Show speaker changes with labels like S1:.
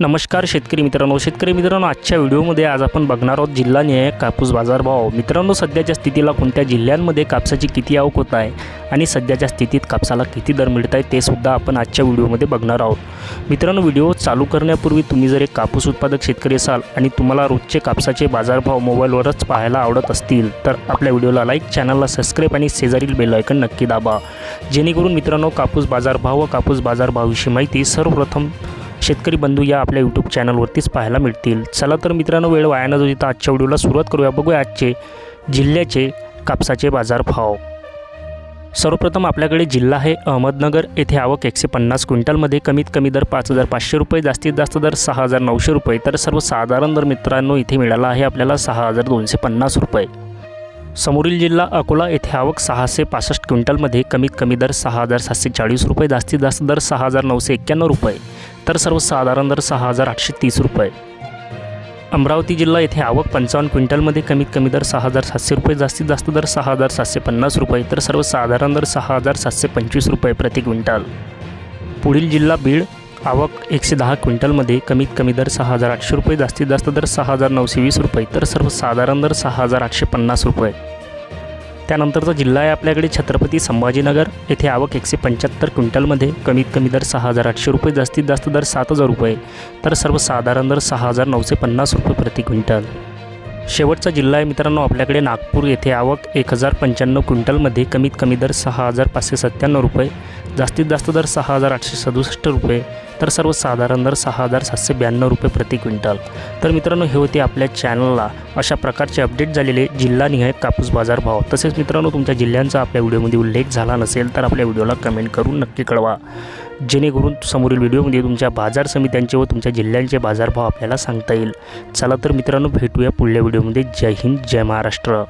S1: नमस्कार शेतकरी मित्रांनो. शेतकरी मित्रांनो आजच्या व्हिडिओमध्ये आज आपण बघणार आहोत जिल्हानिहाय कापूस बाजारभाव मित्रांनो सध्याच्या स्थितीला कोणत्या जिल्ह्यांमध्ये कापसाची किती आवक होत आहे आणि सध्याच्या स्थितीत कापसाला किती दर मिळत आहे ते सुद्धा आपण आजच्या व्हिडिओमध्ये बघणार आहोत. मित्रांनो व्हिडिओ चालू करण्यापूर्वी तुम्ही जर एक कापूस उत्पादक शेतकरी असाल आणि तुम्हाला रोजचे कापसाचे बाजारभाव मोबाईलवरच पाहायला आवडत असतील तर आपल्या व्हिडिओला लाईक चॅनलला सबस्क्राईब आणि शेजारील बेलायकन नक्की दाबा. जेणेकरून मित्रांनो कापूस बाजारभाव व कापूस बाजारभावाविषयी माहिती सर्वप्रथम शेतकरी बंधू या आपल्या यूट्यूब चॅनलवरतीच पाहायला मिळतील. चला तर मित्रांनो वेळ वाया न देता आजच्या व्हिडिओला सुरुवात करूया. बघूया आजचे जिल्ह्याचे कापसाचे बाजारभाव. सर्वप्रथम आपल्याकडे जिल्हा आहे अहमदनगर. येथे आवक एकशे पन्नास क्विंटलमध्ये. कमीत कमी दर पाच हजार पाचशे रुपये जास्तीत जास्त दर सहा हजार नऊशे रुपये. तर सर्वसाधारण दर मित्रांनो इथे मिळाला आहे आपल्याला सहा हजार दोनशे पन्नास रुपये. समोरील जिल्हा अकोला. येथे आवक सहाशे पासष्ट क्विंटलमध्ये. कमीत कमी दर सहा हजार सातशे चाळीस रुपये जास्तीत जास्त दर सहा हजार नऊशे एक्क्याण्णव रुपये. तर सर्वसाधारण दर सहा हजार आठशे तीस रुपये. अमरावती जिल्हा येथे आवक पंचावन्न क्विंटलमध्ये कमीत कमी दर सहा हजार सातशे रुपये जास्तीत जास्त दर सहा हजार सातशे पन्नास रुपये तर सर्वसाधारण दर सहा हजार सातशे पंचवीस रुपये प्रति क्विंटल. पुढील जिल्हा बीड आवक एकशे दहा क्विंटलमध्ये कमीत कमी दर सहा हजार आठशे रुपये जास्तीत जास्त दर सहा हजार नऊशे वीस रुपये तर सर्वसाधारण दर सहा हजार आठशे पन्नास रुपये. त्यानंतरचा जिल्हा आहे आपल्याकडे छत्रपती संभाजीनगर. येथे आवक एकशे पंच्याहत्तर क्विंटलमध्ये कमीत कमी दर सहा हजार आठशे रुपये जास्तीत जास्त दर सात हजार रुपये. तर सर्वसाधारण दर सहा हजार नऊशे पन्नास रुपये प्रति क्विंटल. शेवटचा जिल्हा आहे मित्रांनो आपल्याकडे नागपूर येथे आवक एक हजार पंच्याण्णव क्विंटलमध्ये कमीत कमी दर सहा हजार पाचशे सत्त्याण्णव रुपये जास्तीत जास्त दर सहा हजार आठशे सदुसष्ट रुपये तर सर्वसाधारण दर सहा हजार सातशे ब्याण्णव रुपये प्रति क्विंटल. तर मित्रांनो हे होते आपल्या चॅनलला. अशा प्रकारचे अपडेट झालेले जिल्हानिहाय कापूस बाजार भाव. तसेच मित्रांनो तुमच्या जिल्ह्यांचा आपल्या व्हिडिओमध्ये उल्लेख झाला नसेल तर आपल्या व्हिडिओला कमेंट करून नक्की कळवा. जेणेकरून समोरील व्हिडिओमध्ये तुमच्या बाजार समित्यांचे व तुमच्या जिल्ह्यांचे बाजारभाव आपल्याला सांगता येईल. चला तर मित्रांनो भेटूया पुढल्या व्हिडिओमध्ये. जय हिंद जय महाराष्ट्र.